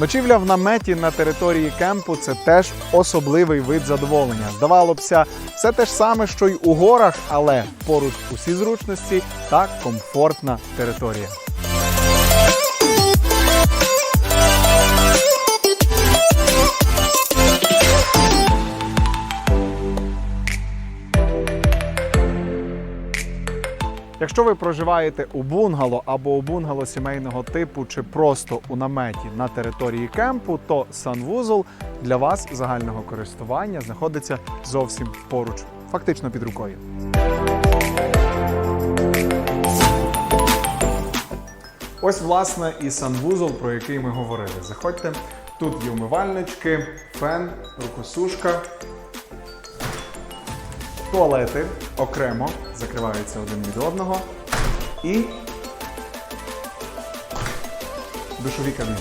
Ночівля в наметі на території кемпу це теж особливий вид задоволення. Здавалося б, все те ж саме, що й у горах, але поруч усі зручності та комфортна територія. Якщо ви проживаєте у бунгало або у бунгало сімейного типу, чи просто у наметі на території кемпу, то санвузол для вас загального користування знаходиться зовсім поруч, фактично під рукою. Ось, власне, і санвузол, про який ми говорили. Заходьте, тут є умивальнички, фен, рукосушка, туалети окремо закриваються один від одного і душові кабіни.